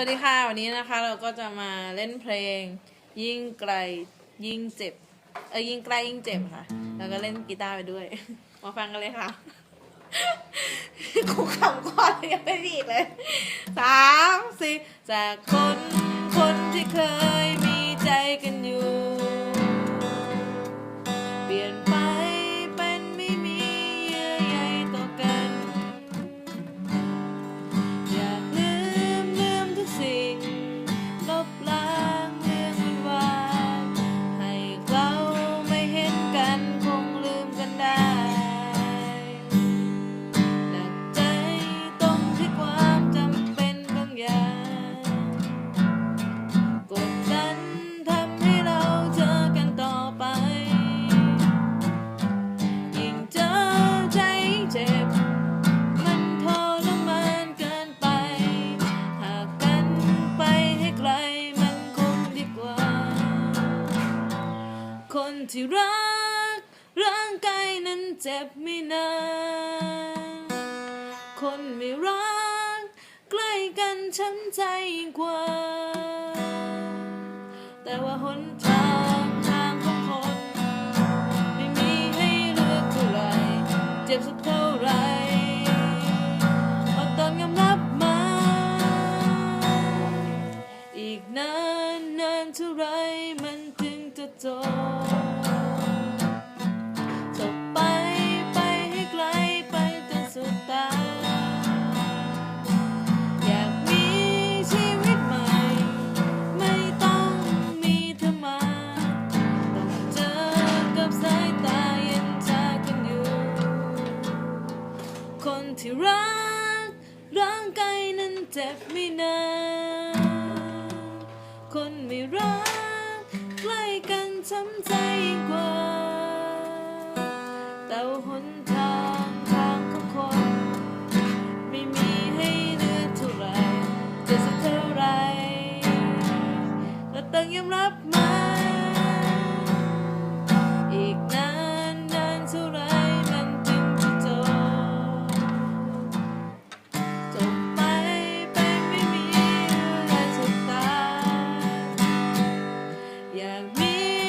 วัสดีค่ะ วันนี้นะคะเราก็จะมาเล่นเพลง ยิ่งไกลยิ่งเจ็บ เออยิ่งใกล้ยิ่งเจ็บค่ะ แล้วก็เล่นกีตาร์ไปด้วย มาฟังกันเลยค่ะกูขำก่อนยังไม่ดีเลยสามสี่จากคน คนที่เคยมีใจกันอยู่ ที่รัก ร่างกายนั้นเจ็บไม่นาน คนไม่รัก ใกล้กันช้ำใจยิ่งกว่า แต่ว่าหนทางทางของคน ไม่มีให้เลือกเท่าไหรเจ็บสักเท่าไหรก็ต้องยอมรับมา อีกนานนานเท่าไรมันถึงจะจบ ที่รัก ร่างกายนั้นเจ็บไม่นานคนไม่รัก ใกล้กันช้ำใจยิ่กว่าแต่ว่หนทางทางของคน ไม่มีให้เลือกเท่าไร่จะสักเท่าไรก็ต้องยอมรับมัน me